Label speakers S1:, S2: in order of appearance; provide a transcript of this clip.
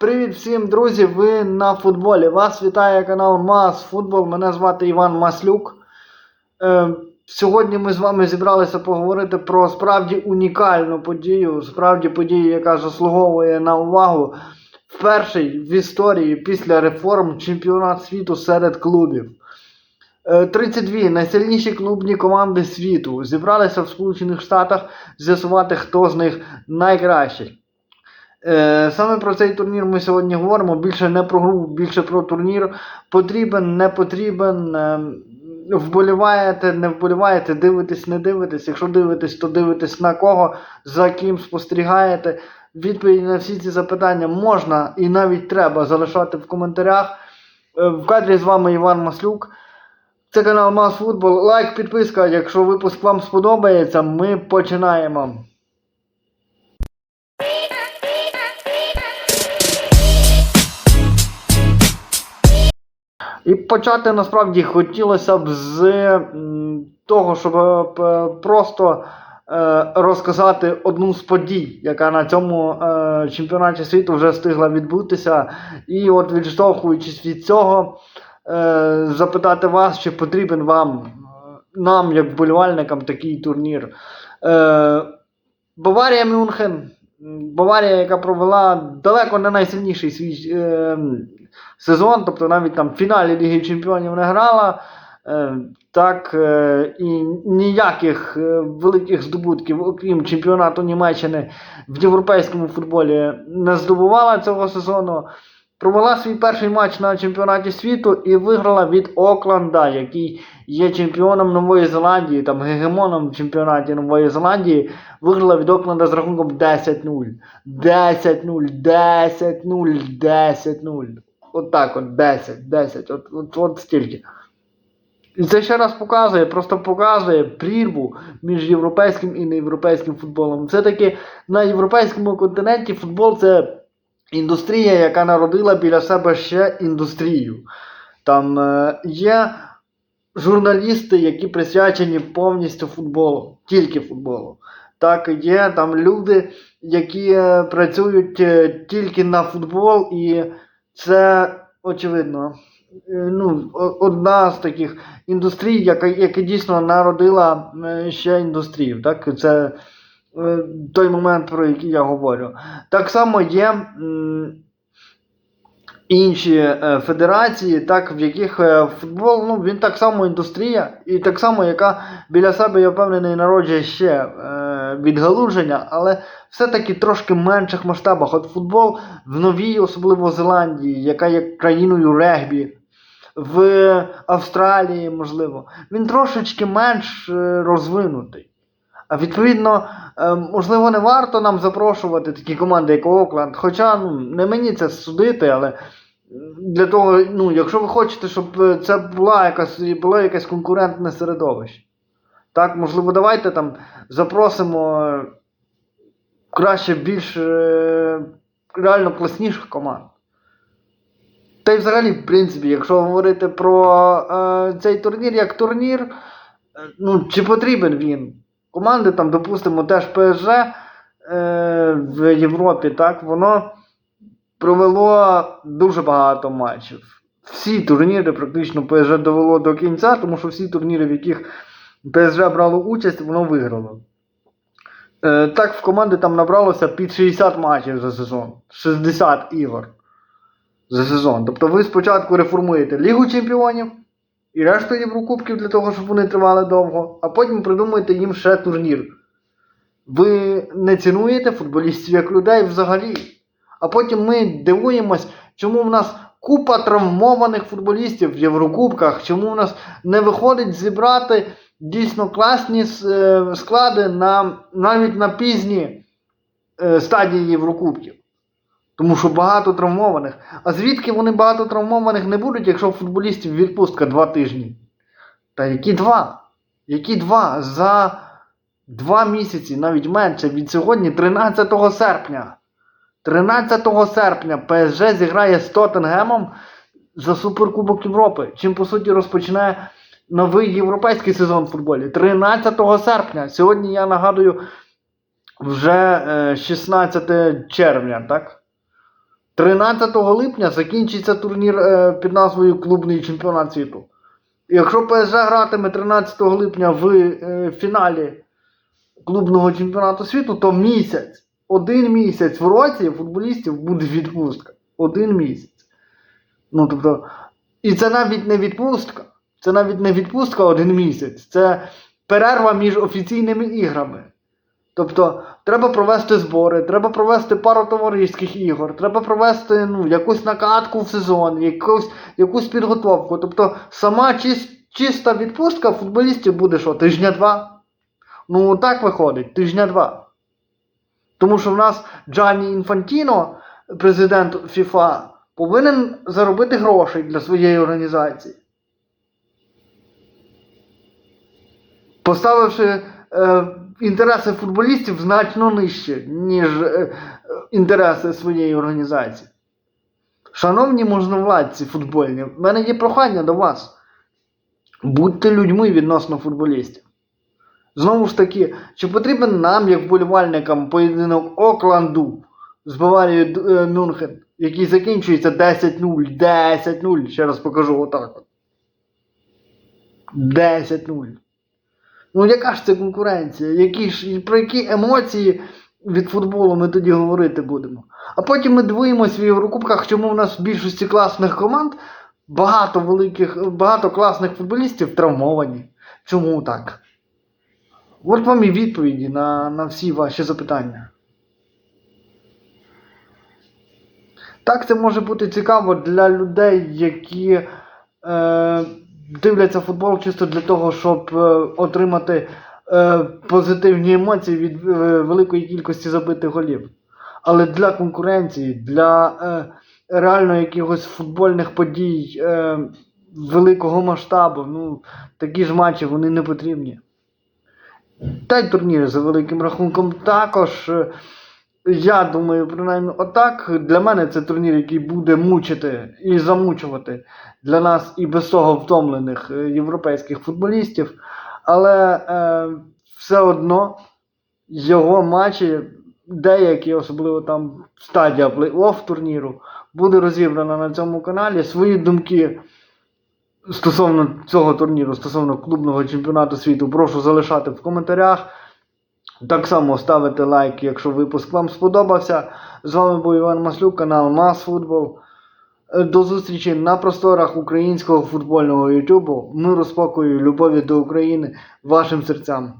S1: Привіт всім, друзі! Ви на футболі. Вас вітає канал Мас Футбол. Мене звати Іван Маслюк. Е, сьогодні ми з вами зібралися поговорити про справді унікальну подію, справді подію, яка заслуговує на увагу. Перший в історії після реформ чемпіонат світу серед клубів. Е, 32 найсильніші клубні команди світу зібралися в Сполучених Штатах з'ясувати, хто з них найкращий. Е, Саме про цей турнір ми сьогодні говоримо. Більше не про гру, більше про турнір. Потрібен, не потрібен. е, Вболіваєте, не вболіваєте, дивитесь, не дивитесь. Якщо дивитесь, то дивитесь на кого, за ким спостерігаєте. Відповіді на всі ці запитання можна і навіть треба залишати в коментарях. Е, В кадрі з вами Іван Маслюк. Це канал Мас Футбол. Лайк, підписка. Якщо випуск вам сподобається, ми починаємо. І почати насправді хотілося б з того, щоб е, просто е, розказати одну з подій, яка на цьому е, чемпіонаті світу вже встигла відбутися. І от відштовхуючись від цього, запитати вас, чи потрібен вам, нам, як вболівальникам, такий турнір. Баварія Мюнхен. Баварія, яка провела далеко не найсильніший свій е, сезон, тобто навіть там в фіналі Ліги Чемпіонів не грала. Е, так е, і ніяких е, великих здобутків, окрім чемпіонату Німеччини в європейському футболі не здобувала цього сезону. Провела свій перший матч на чемпіонаті світу і виграла від Окленда, який є чемпіоном Нової Зеландії, там гегемоном в чемпіонаті Нової Зеландії. Виграла від Окленда з рахунком 10-0. 10-0, 10-0, 10-0. От так от 10, 10, от, от, от стільки. І це ще раз показує, просто показує прірву між європейським і неєвропейським футболом. Все-таки на європейському континенті футбол це індустрія, яка народила біля себе ще індустрію. Там е, є журналісти, які присвячені повністю футболу, тільки футболу. Так, є там люди, які е, працюють е, тільки на футбол, і це очевидно. Ну, одна з таких індустрій, яка, яка дійсно народила ще індустрію. Так? Це той момент, про який я говорю. Так само є інші е, федерації, так, в яких е, футбол, ну, він так само індустрія, і так само, яка біля себе, я впевнений, народжує ще е, відгалуження, але все-таки трошки менших масштабах. От футбол в новій, особливо Зеландії, яка є країною регбі. В Австралії, можливо, він трошечки менш е, розвинутий. А відповідно, е, можливо, не варто нам запрошувати такі команди, як Окленд. Хоча ну, не мені це судити, але для того, ну, якщо ви хочете, щоб е, це була якась, було якесь конкурентне середовище. Так, можливо, давайте там запросимо е, краще більш реально класніших команд. Та й взагалі, в принципі, якщо говорити про е, цей турнір як турнір, ну, чи потрібен він? Команди там, допустимо, теж ПСЖ е, в Європі, так, воно провело дуже багато матчів. Всі турніри практично ПСЖ довело до кінця, тому що всі турніри, в яких ПСЖ брало участь, воно виграло. Е, так, в команди там набралося під 60 матчів за сезон, 60 ігор за сезон. Тобто ви спочатку реформуєте Лігу Чемпіонів і решту Єврокубків для того, щоб вони тривали довго, а потім придумуєте їм ще турнір. Ви не цінуєте футболістів як людей взагалі. А потім ми дивуємось, чому в нас купа травмованих футболістів в Єврокубках, чому в нас не виходить зібрати дійсно класні е, склади на, навіть на пізні е, стадії Єврокубків. Тому що багато травмованих. А звідки вони багато травмованих не будуть, якщо в футболістів відпустка два тижні? Та які два? Які два? За два місяці, навіть менше від сьогодні, 13 серпня. 13 серпня ПСЖ зіграє з Тоттенгемом за Суперкубок Європи. Чим по суті розпочинає новий європейський сезон в футболі. 13 серпня. Сьогодні я нагадую вже е, 16 червня, так? 13 липня закінчиться турнір е, під назвою Клубний чемпіонат світу. Якщо ПСЖ гратиме 13 липня в е, фіналі клубного чемпіонату світу, то місяць, один місяць в році футболістів буде відпустка. Один місяць. Ну, тобто, і це навіть не відпустка. Це навіть не відпустка один місяць. Це перерва між офіційними іграми. Тобто, треба провести збори, треба провести пару товариських ігор, треба провести ну, якусь накатку в сезон, якусь, якусь підготовку. Тобто, сама чис, чиста відпустка футболістів буде що, тижня-два? Ну, так виходить, тижня-два. Тому що в нас Джанні Інфантіно, президент FIFA, повинен заробити грошей для своєї організації. Поставивши е, інтереси футболістів значно нижче, ніж е, інтереси своєї організації. Шановні можновладці футбольні, в мене є прохання до вас. Будьте людьми відносно футболістів. Знову ж таки, чи потрібен нам, як вболівальникам, поєдинок Окланду з Баварією е, Мюнхен, який закінчується 10-0, 10-0, ще раз покажу отак. от. 10-0. Ну, яка ж це конкуренція? Які ж, про які емоції від футболу ми тоді говорити будемо? А потім ми дивуємося в Єврокубках, чому в нас в більшості класних команд багато великих, багато класних футболістів травмовані. Чому так? От вам і відповіді на, на всі ваші запитання. Так, це може бути цікаво для людей, які е, дивляться футбол чисто для того, щоб е, отримати е, позитивні емоції від е, великої кількості забитих голів. Але для конкуренції, для реально якихось футбольних подій великого масштабу, ну, такі ж матчі вони не потрібні. Та й турніри за великим рахунком також. Я думаю, принаймні, отак. Для мене це турнір, який буде мучити і замучувати для нас і без того втомлених е, європейських футболістів. Але е, все одно його матчі, деякі, особливо там стадія плей-офф турніру, буде розібрана на цьому каналі. Свої думки стосовно цього турніру, стосовно клубного чемпіонату світу, прошу залишати в коментарях. Так само ставите лайк, якщо випуск вам сподобався. З вами був Іван Маслюк, канал Мас Футбол. Е, До зустрічі на просторах українського футбольного Ютубу. Миру, спокою, любові до України вашим серцям.